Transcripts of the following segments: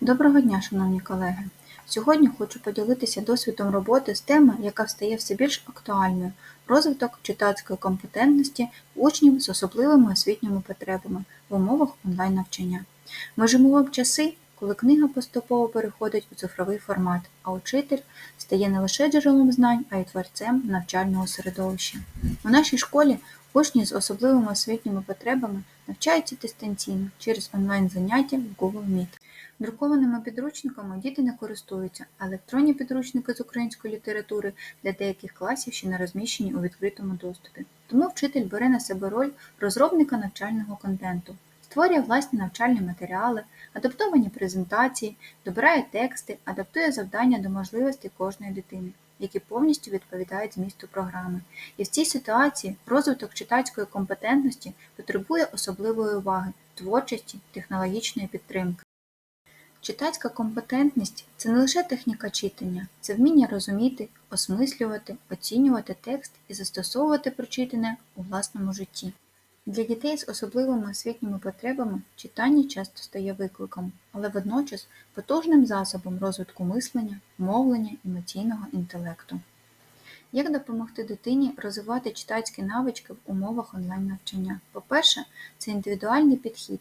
Доброго дня, шановні колеги! Сьогодні хочу поділитися досвідом роботи з теми, яка стає все більш актуальною – розвиток читацької компетентності учнів з особливими освітніми потребами в умовах онлайн-навчання. Ми живемо в часи, коли книга поступово переходить у цифровий формат, а учитель стає не лише джерелом знань, а й творцем навчального середовища. У нашій школі учні з особливими освітніми потребами навчаються дистанційно через онлайн-заняття в Google Meet. Друкованими підручниками діти не користуються, а електронні підручники з української літератури для деяких класів ще не розміщені у відкритому доступі. Тому вчитель бере на себе роль розробника навчального контенту, створює власні навчальні матеріали, адаптовані презентації, добирає тексти, адаптує завдання до можливостей кожної дитини, які повністю відповідають змісту програми. І в цій ситуації розвиток читацької компетентності потребує особливої уваги, творчості, технологічної підтримки. Читацька компетентність це не лише техніка читання, це вміння розуміти, осмислювати, оцінювати текст і застосовувати прочитане у власному житті. Для дітей з особливими освітніми потребами читання часто стає викликом, але водночас потужним засобом розвитку мислення, мовлення, емоційного інтелекту. Як допомогти дитині розвивати читацькі навички в умовах онлайн-навчання? По-перше, це індивідуальний підхід,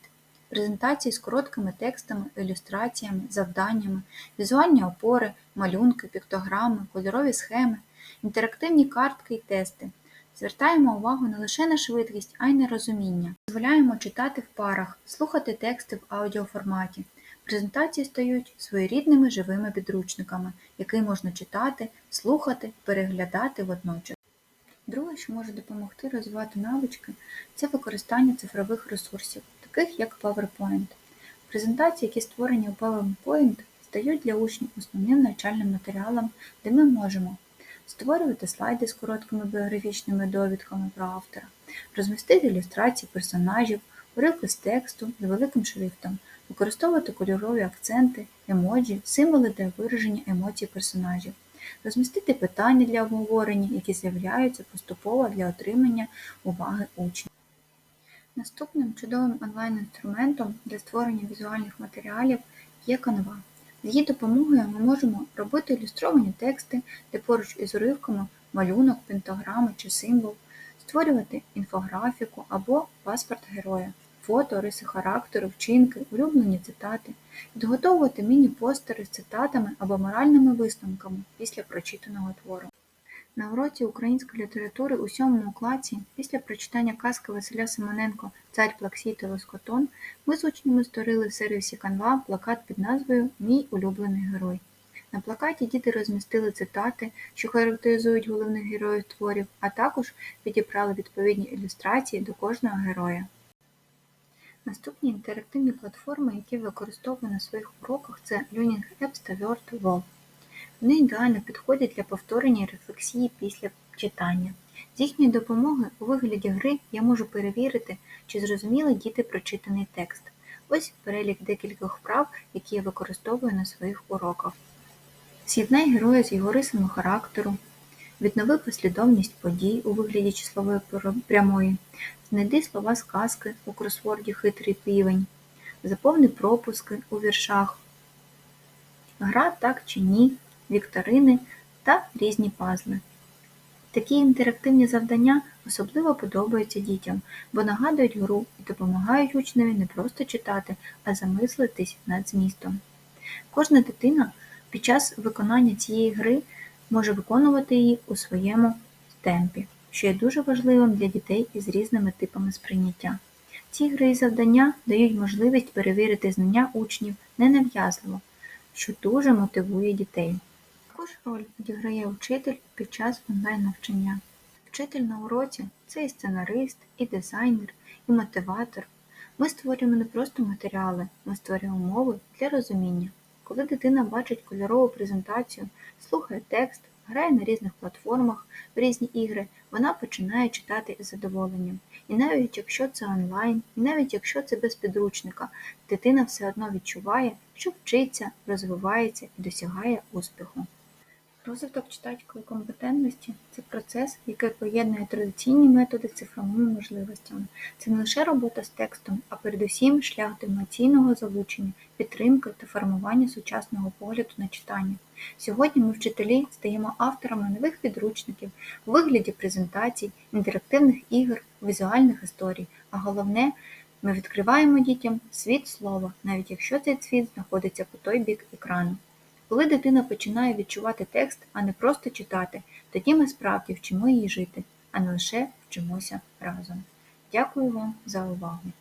презентації з короткими текстами, ілюстраціями, завданнями, візуальні опори, малюнки, піктограми, кольорові схеми, інтерактивні картки і тести. Звертаємо увагу не лише на швидкість, а й на розуміння. Дозволяємо читати в парах, слухати тексти в аудіоформаті. Презентації стають своєрідними живими підручниками, які можна читати, слухати, переглядати водночас. Друге, що може допомогти розвивати навички, це використання цифрових ресурсів, таких як PowerPoint. Презентації, які створені у PowerPoint, стають для учнів основним навчальним матеріалом, де ми можемо створювати слайди з короткими біографічними довідками про автора, розмістити ілюстрації персонажів, уривки з тексту з великим шрифтом, використовувати кольорові акценти, емоджі, символи для вираження емоцій персонажів, розмістити питання для обговорення, які з'являються поступово для отримання уваги учнів. Наступним чудовим онлайн-інструментом для створення візуальних матеріалів є Canva. З її допомогою ми можемо робити ілюстровані тексти, де поруч із уривками малюнок, пентаграми чи символ, створювати інфографіку або паспорт героя, фото, риси характеру, вчинки, улюблені цитати, підготовувати міні-постери з цитатами або моральними висновками після прочитаного твору. На уроці української літератури у сьомому класі, після прочитання казки Василя Симоненко Цар Плаксій та Лоскотон, ми з учнями створили в сервісі Canva плакат під назвою Мій улюблений герой. На плакаті діти розмістили цитати, що характеризують головних героїв творів, а також підібрали відповідні ілюстрації до кожного героя. Наступні інтерактивні платформи, які використовую на своїх уроках, це Learning Apps та WordWall. Вони ідеально підходять для повторення і рефлексії після читання. З їхньої допомоги у вигляді гри я можу перевірити, чи зрозуміли діти прочитаний текст. Ось перелік декількох вправ, які я використовую на своїх уроках. З'єднай героя з його рисами характеру, віднови послідовність подій у вигляді числової прямої, знайди слова сказки у кросворді Хитрий півень, заповни пропуски у віршах, гра так чи ні, вікторини та різні пазли. Такі інтерактивні завдання особливо подобаються дітям, бо нагадують гру і допомагають учневі не просто читати, а замислитись над змістом. Кожна дитина під час виконання цієї гри може виконувати її у своєму темпі, що є дуже важливим для дітей із різними типами сприйняття. Ці гри і завдання дають можливість перевірити знання учнів ненав'язливо, що дуже мотивує дітей. Також роль відіграє учитель під час онлайн-навчання. Вчитель на уроці це і сценарист, і дизайнер, і мотиватор. Ми створюємо не просто матеріали, ми створюємо умови для розуміння. Коли дитина бачить кольорову презентацію, слухає текст, грає на різних платформах в різні ігри, вона починає читати із задоволенням. І навіть якщо це онлайн, і навіть якщо це без підручника, дитина все одно відчуває, що вчиться, розвивається і досягає успіху. Розвиток читацької компетентності це процес, який поєднує традиційні методи з цифровими можливостями. Це не лише робота з текстом, а передусім шлях до емоційного залучення, підтримки та формування сучасного погляду на читання. Сьогодні ми, вчителі, стаємо авторами нових підручників у вигляді презентацій, інтерактивних ігор, візуальних історій, а головне, ми відкриваємо дітям світ слова, навіть якщо цей світ знаходиться по той бік екрану. Коли дитина починає відчувати текст, а не просто читати, тоді ми справді вчимо її жити, а не лише вчимося разом. Дякую вам за увагу!